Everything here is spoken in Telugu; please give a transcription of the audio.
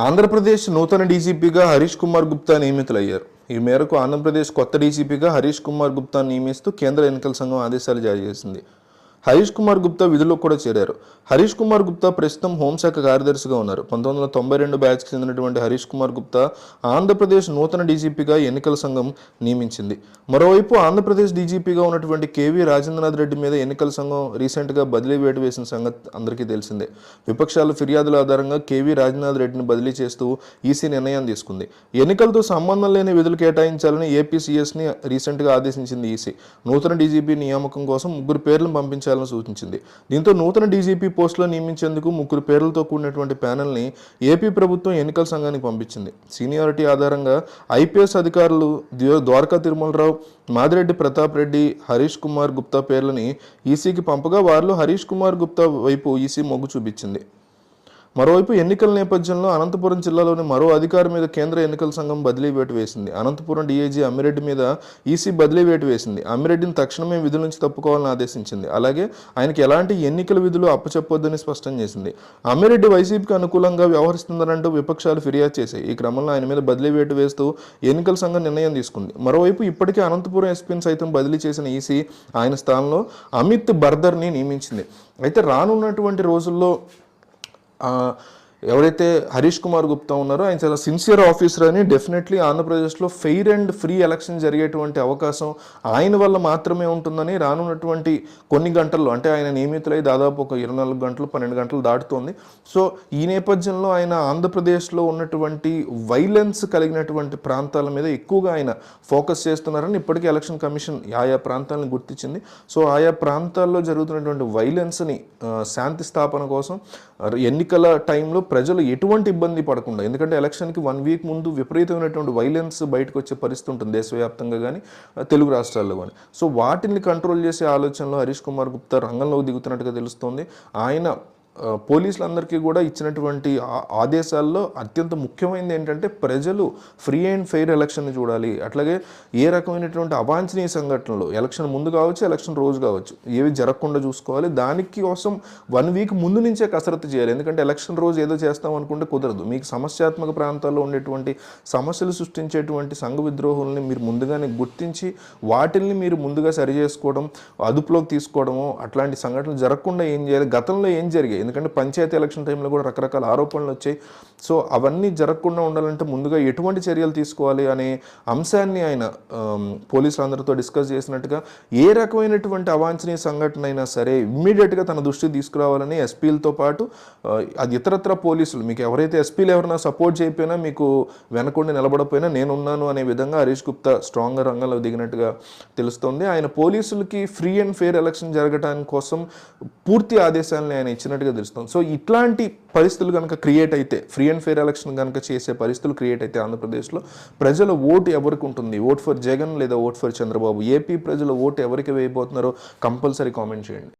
ఆంధ్రప్రదేశ్ నూతన డీజీపీగా హరీష్ కుమార్ గుప్తా నియమితులయ్యారు. ఈ మేరకు ఆంధ్రప్రదేశ్ కొత్త డీజీపీగా హరీష్ కుమార్ గుప్తా నియమిస్తూ కేంద్ర ఎన్నికల సంఘం ఆదేశాలు జారీ చేసింది. హరీష్ కుమార్ గుప్తా విధుల్లో కూడా చేరారు. హరీష్ కుమార్ గుప్తా ప్రస్తుతం హోంశాఖ కార్యదర్శిగా ఉన్నారు. పంతొమ్మిది వందల తొంభై రెండు బ్యాచ్కి చెందినటువంటి హరీష్ కుమార్ గుప్తా ఆంధ్రప్రదేశ్ నూతన డీజీపీగా ఎన్నికల సంఘం నియమించింది. మరోవైపు ఆంధ్రప్రదేశ్ డీజీపీగా ఉన్నటువంటి కేవీ రాజేంద్రనాథ్ రెడ్డి మీద ఎన్నికల సంఘం రీసెంట్గా బదిలీ వేటు వేసిన సంగతి అందరికీ తెలిసిందే. విపక్షాల ఫిర్యాదుల ఆధారంగా కేవీ రాజేంద్రనాథ్ రెడ్డిని బదిలీ చేస్తూ ఈసీ నిర్ణయం తీసుకుంది. ఎన్నికలతో సంబంధం లేని విధులు కేటాయించాలని ఏపీసీఎస్ని రీసెంట్గా ఆదేశించింది ఈసీ. నూతన డీజీపీ నియామకం కోసం ముగ్గురు పేర్లను నియమించాలని సూచించింది. దీంతో నూతన డీజీపీ పోస్టులో నియమించేందుకు ముగ్గురు పేర్లతో కూడినటువంటి ప్యానెల్ని ఏపీ ప్రభుత్వం ఎన్నికల సంఘానికి పంపించింది. సీనియారిటీ ఆధారంగా ఐపీఎస్ అధికారులు ద్వారకా తిరుమలరావు మాదిరెడ్డి ప్రతాప్ రెడ్డి హరీష్ కుమార్ గుప్తా పేర్లని ఈసీకి పంపగా వారిలో హరీష్ కుమార్ గుప్తా వైపు ఈసీ మొగ్గు చూపించింది. మరోవైపు ఎన్నికల నేపథ్యంలో అనంతపురం జిల్లాలోని మరో అధికారి మీద కేంద్ర ఎన్నికల సంఘం బదిలీ వేటు వేసింది. అనంతపురం డీఐజీ అమ్మిరెడ్డి మీద ఈసీ బదిలీ వేటు వేసింది. అమ్మిరెడ్డిని తక్షణమే విధుల నుంచి తప్పుకోవాలని ఆదేశించింది. అలాగే ఆయనకి ఎలాంటి ఎన్నికల విధులు అప్పచెప్పొద్దని స్పష్టం చేసింది. అమ్మిరెడ్డి వైసీపీకి అనుకూలంగా వ్యవహరిస్తుందనంటూ విపక్షాలు ఫిర్యాదు చేశాయి. ఈ క్రమంలో ఆయన మీద బదిలీ వేటు వేస్తూ ఎన్నికల సంఘం నిర్ణయం తీసుకుంది. మరోవైపు ఇప్పటికే అనంతపురం ఎస్పీని సైతం బదిలీ చేసిన ఈసీ ఆయన స్థానంలో అమిత్ బర్దర్ని నియమించింది. అయితే రానున్నటువంటి రోజుల్లో uh, ఎవరైతే హరీష్ కుమార్ గుప్తా ఉన్నారో ఆయన చాలా సిన్సియర్ ఆఫీసర్ అని డెఫినెట్లీ ఆంధ్రప్రదేశ్లో ఫెయిర్ అండ్ ఫ్రీ ఎలక్షన్ జరిగేటువంటి అవకాశం ఆయన వల్ల మాత్రమే ఉంటుందని రానున్నటువంటి కొన్ని గంటల్లో అంటే ఆయన నియమితులై దాదాపు ఒక ఇరవై నాలుగు గంటలు పన్నెండు గంటలు దాటుతోంది. సో ఈ నేపథ్యంలో ఆయన ఆంధ్రప్రదేశ్లో ఉన్నటువంటి వైలెన్స్ కలిగినటువంటి ప్రాంతాల మీద ఎక్కువగా ఆయన ఫోకస్ చేస్తున్నారని ఇప్పటికీ ఎలక్షన్ కమిషన్ ఆయా ప్రాంతాలను గుర్తించింది. సో ఆయా ప్రాంతాల్లో జరుగుతున్నటువంటి వైలెన్స్ని శాంతి స్థాపన కోసం ఎన్నికల టైంలో ప్రజలు ఎటువంటి ఇబ్బంది పడకుండా ఎందుకంటే ఎలక్షన్కి వన్ వీక్ ముందు విపరీతమైనటువంటి వైలెన్స్ బయటకు వచ్చే పరిస్థితి ఉంటుంది దేశవ్యాప్తంగా కానీ తెలుగు రాష్ట్రాల్లో కానీ సో వాటిని కంట్రోల్ చేసే ఆలోచనలో హరీష్ కుమార్ గుప్తా రంగంలోకి దిగుతున్నట్టుగా తెలుస్తోంది. ఆయన పోలీసులందరికీ కూడా ఇచ్చినటువంటి ఆ- ఆదేశాల్లో అత్యంత ముఖ్యమైనది ఏంటంటే ప్రజలు ఫ్రీ అండ్ ఫెయిర్ ఎలక్షన్ చూడాలి. అట్లాగే ఏ రకమైనటువంటి అవాంఛనీయ సంఘటనలు ఎలక్షన్ ముందు కావచ్చు ఎలక్షన్ రోజు కావచ్చు ఏవి జరగకుండా చూసుకోవాలి. దానికి కోసం వన్ వీక్ ముందు నుంచే కసరత్తు చేయాలి. ఎందుకంటే ఎలక్షన్ రోజు ఏదో చేస్తాం అనుకుంటే కుదరదు. మీకు సమస్యాత్మక ప్రాంతాల్లో ఉండేటువంటి సమస్యలు సృష్టించేటువంటి సంఘ విద్రోహుల్ని మీరు ముందుగానే గుర్తించి వాటిల్ని మీరు ముందుగా సరి చేసుకోవడం అదుపులోకి తీసుకోవడము అట్లాంటి సంఘటనలు జరగకుండా ఏం చేయాలి? గతంలో ఏం జరిగాయి? ఎందుకంటే పంచాయతీ ఎలక్షన్ టైంలో కూడా రకరకాల ఆరోపణలు వచ్చాయి. సో అవన్నీ జరగకుండా ఉండాలంటే ముందుగా ఎటువంటి చర్యలు తీసుకోవాలి అనే అంశాన్ని ఆయన పోలీసులందరితో డిస్కస్ చేసినట్టుగా ఏ రకమైనటువంటి అవాంఛనీయ సంఘటన అయినా సరే ఇమ్మీడియట్గా తన దృష్టికి తీసుకురావాలని ఎస్పీలతో పాటు అది ఇతరత్ర పోలీసులు మీకు ఎవరైతే ఎస్పీలు ఎవరైనా సపోర్ట్ చేయకపోయినా మీకు వెనకుండి నిలబడపోయినా నేనున్నాను అనే విధంగా హరీష్ గుప్తా స్ట్రాంగ్గా రంగంలో దిగినట్టుగా తెలుస్తోంది. ఆయన పోలీసులకి ఫ్రీ అండ్ ఫెయిర్ ఎలక్షన్ జరగడానికి కోసం పూర్తి ఆదేశాలను ఆయన ఇచ్చినట్టుగా తెలుస్తుంది. సో ఇట్లాంటి పరిస్థితులు కనుక క్రియేట్ అయితే ఫ్రీ అండ్ ఫెయిర్ ఎలక్షన్ కనుక చేసే పరిస్థితులు క్రియేట్ అయితే ఆంధ్రప్రదేశ్లో ప్రజల ఓటు ఎవరికి ఉంటుంది? ఓట్ ఫర్ జగన్ లేదా ఓట్ ఫర్ చంద్రబాబు? ఏపీ ప్రజల ఓటు ఎవరికి వేయబోతున్నారో కంపల్సరీ కామెంట్ చేయండి.